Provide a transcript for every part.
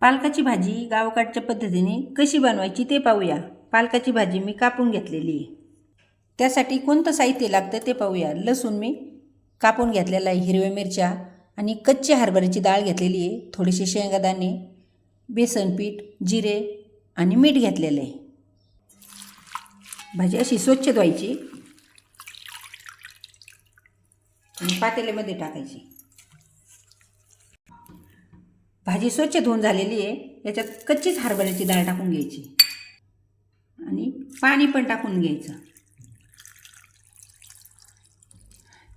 पालकाची भाजी गावाकडच्या पद्धतीने कशी बनवायची ते पाहूया. पालकाची भाजी मी कापून घेतलेली आहे. त्यासाठी कोणतं साहित्य लागतं ते पाहूया. लसूण मी कापून घेतलेला आहे हिरव्या मिरच्या आणि कच्ची हरभऱ्याची डाळ घेतलेली आहे. थोडेसे शेंगादाणे बेसन पीठ जिरे आणि मीठ घेतलेलं आहे. भाजी अशी स्वच्छ धुवायची आणि पातेल्यामध्ये टाकायची. भाजी स्वच्छ धुवून झालेली आहे. याच्यात कच्चीच हरभऱ्याची डाळ टाकून घ्यायची. आणि पाणी पण टाकून घ्यायचं.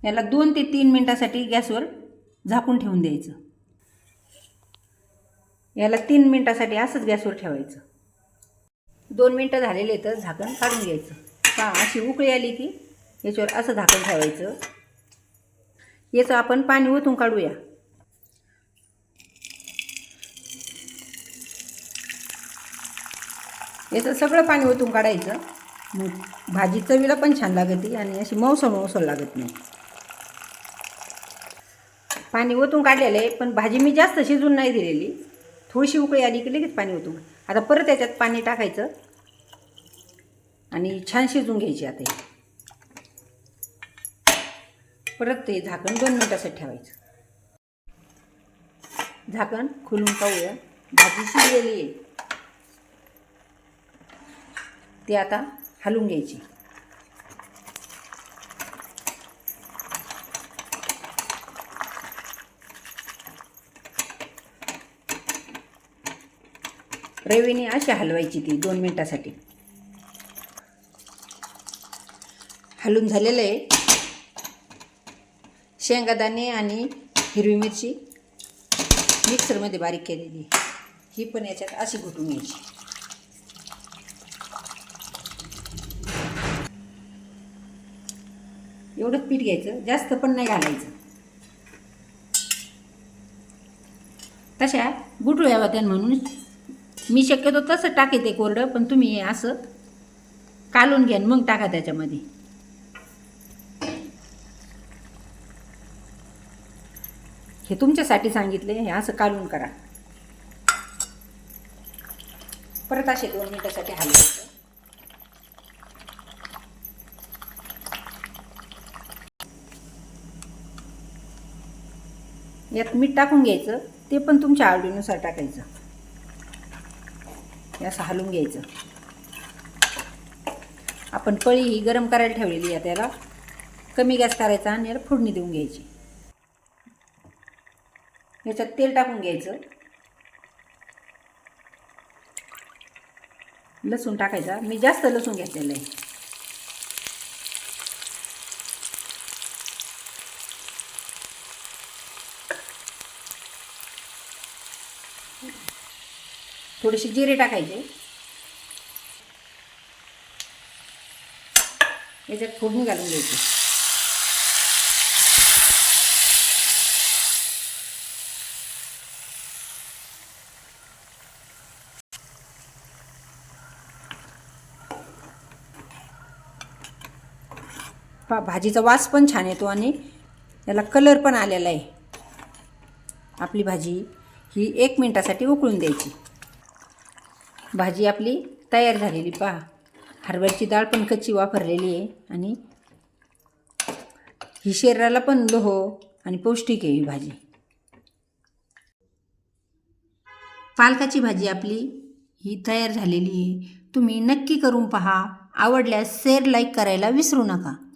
याला दोन ते तीन मिनटासाठी गॅसवर झाकून ठेवून द्यायचं. याला तीन मिनटासाठी असंच गॅसवर ठेवायचं. दोन मिनटं झालेले तर झाकण काढून घ्यायचं. का अशी उकळी आली की याच्यावर असं झाकण ठेवायचं. याचं आपण पाणी ओतून काढूया. याचं सगळं पाणी ओतून काढायचं. मग भाजी चवीला पण छान लागते आणि अशी मौसम मौसम लागत नाही. पाणी ओतून काढलेलं आहे पण भाजी मी जास्त शिजून नाही दिलेली. थोडीशी उकळी आली की लगेच पाणी ओतून. आता परत याच्यात पाणी टाकायचं आणि छान शिजून घ्यायची आता परत ते झाकण दोन मिनटासाठी ठेवायचं. झाकण खुलून पाहूया. भाजी शिजलेली आहे. ती आता हलवून घ्यायची. रवीने अशी हलवायची ती दोन मिनटासाठी. हलून झालेलं आहे. शेंगादाणे आणि हिरवी मिरची मिक्सरमध्ये बारीक केलेली ही पण याच्यात अशी घुटून घ्यायची. एवढंच पीठ घ्यायचं जास्त पण नाही घालायचं. तशा गुटळ्या होत्या म्हणून मी शक्यतो तसं टाके ते कोरडं पण तुम्ही हे असं कालून घ्या मग टाका त्याच्यामध्ये. हे तुमच्यासाठी सांगितले हे असं कालून करा. परत असे दोन मिनटासाठी हलवायचं यात मीठ टाकून घ्यायचं ते पण तुमच्या आवडीनुसार टाकायचं. असं हलवून घ्यायचं. आपण पळी ही गरम करायला ठेवलेली आहे त्याला. कमी गॅस करायचा आणि याला फोडणी देऊन घ्यायची. याच्यात तेल टाकून घ्यायचं. लसूण टाकायचा. मी जास्त लसूण घेतलेलं आहे. थोडेसे जिरे टाकायचे. याच्यात फोडणी घालून घ्यायची. पा भाजीचा वास पण छान येतो आणि त्याला कलर पण आलेला आहे. आपली भाजी. ही एक मिनटासाठी उकळून द्यायची. भाजी आपली तयार झालेली पहा. हरभऱ्याची डाळ पण कच्ची वापरलेली आहे आणि ही शरीराला पण लोह आणि पौष्टिक आहे ही भाजी. पालकाची भाजी आपली ही तयार झालेली आहे. तुम्ही नक्की करून पहा. आवडल्यास शेअर लाईक करायला विसरू नका.